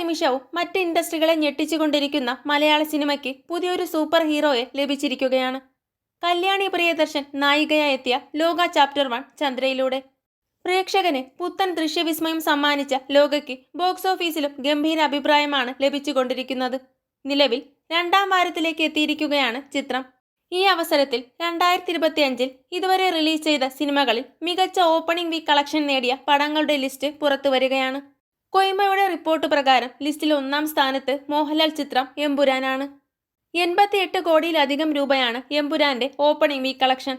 നിമിഷവും മറ്റ് ഇൻഡസ്ട്രികളെ ഞെട്ടിച്ചുകൊണ്ടിരിക്കുന്ന മലയാള സിനിമയ്ക്ക് പുതിയൊരു സൂപ്പർ ഹീറോയെ ലഭിച്ചിരിക്കുകയാണ്. കല്യാണി പ്രിയദർശൻ നായികയായി എത്തിയ ലോക ചാപ്റ്റർ വൺ ചന്ദ്രയിലൂടെ. പ്രേക്ഷകന് പുത്തൻ ദൃശ്യവിസ്മയം സമ്മാനിച്ച ലോകയ്ക്ക് ബോക്സ് ഓഫീസിലും ഗംഭീര അഭിപ്രായമാണ് ലഭിച്ചുകൊണ്ടിരിക്കുന്നത്. നിലവിൽ രണ്ടാം വാരത്തിലേക്ക് എത്തിയിരിക്കുകയാണ് ചിത്രം. ഈ അവസരത്തിൽ രണ്ടായിരത്തി ഇരുപത്തി അഞ്ചിൽ ഇതുവരെ റിലീസ് ചെയ്ത സിനിമകളിൽ മികച്ച ഓപ്പണിംഗ് വീക്ക് കളക്ഷൻ നേടിയ പടങ്ങളുടെ ലിസ്റ്റ് പുറത്തു വരികയാണ് കൊയ്മയുടെ റിപ്പോർട്ട് പ്രകാരം ലിസ്റ്റിൽ ഒന്നാം സ്ഥാനത്ത് മോഹൻലാൽ ചിത്രം എമ്പുരാനാണ്. എൺപത്തിയെട്ട് കോടിയിലധികം രൂപയാണ് എമ്പുരാന്റെ ഓപ്പണിംഗ് വീക്ക് കളക്ഷൻ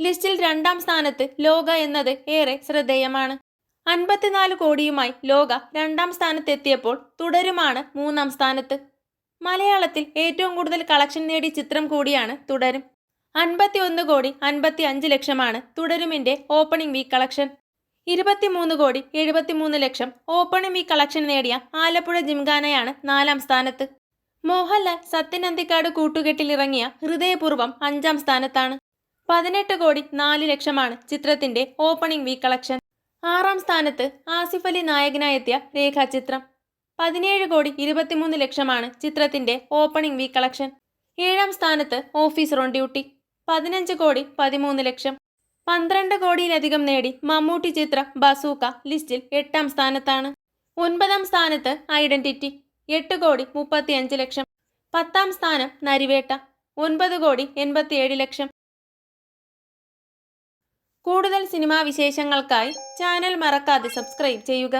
ലിസ്റ്റിൽ രണ്ടാം സ്ഥാനത്ത് ലോക എന്നത് ഏറെ ശ്രദ്ധേയമാണ്. അൻപത്തിനാല് കോടിയുമായി ലോക രണ്ടാം സ്ഥാനത്തെത്തിയപ്പോൾ തുടരുമാണ് മൂന്നാം സ്ഥാനത്ത്. മലയാളത്തിൽ ഏറ്റവും കൂടുതൽ കളക്ഷൻ നേടിയ ചിത്രം കൂടിയാണ് തുടരും. അൻപത്തി ഒന്ന് കോടി അൻപത്തി അഞ്ച് ലക്ഷമാണ് തുടരുമിന്റെ ഓപ്പണിംഗ് വീക്ക് കളക്ഷൻ ഇരുപത്തിമൂന്ന് കോടി എഴുപത്തിമൂന്ന് ലക്ഷം ഓപ്പണിംഗ് ഈ കളക്ഷൻ നേടിയ ആലപ്പുഴ ജിംഖാനയാണ് നാലാം സ്ഥാനത്ത്. മോഹൻലാൽ സത്യനന്തിക്കാട് കൂട്ടുകെട്ടിൽ ഇറങ്ങിയ ഹൃദയപൂർവം അഞ്ചാം സ്ഥാനത്താണ്. പതിനെട്ട് കോടി നാല് ലക്ഷമാണ് ചിത്രത്തിന്റെ ഓപ്പണിംഗ് വീക്ക് കളക്ഷൻ. ആറാം സ്ഥാനത്ത് ആസിഫ് അലി നായകനായെത്തിയ രേഖാചിത്രം. പതിനേഴ് കോടി ഇരുപത്തിമൂന്ന് ലക്ഷമാണ് ചിത്രത്തിന്റെ ഓപ്പണിംഗ് വീക്ക് കളക്ഷൻ. ഏഴാം സ്ഥാനത്ത് ഓഫീസർ ഓൺ ഡ്യൂട്ടി. പതിനഞ്ച് കോടി പതിമൂന്ന് ലക്ഷം. പന്ത്രണ്ട് കോടിയിലധികം നേടി മമ്മൂട്ടി ചിത്രം ബസൂക്ക ലിസ്റ്റിൽ എട്ടാം സ്ഥാനത്താണ്. ഒൻപതാം സ്ഥാനത്ത് ഐഡന്റിറ്റി എട്ട് കോടി മുപ്പത്തിയഞ്ച് ലക്ഷം. പത്താം സ്ഥാനം നരിവേട്ട ഒൻപത് കോടി എൺപത്തിയേഴ് ലക്ഷം. കൂടുതൽ സിനിമാ വിശേഷങ്ങൾക്കായി ചാനൽ മറക്കാതെ സബ്സ്ക്രൈബ് ചെയ്യുക.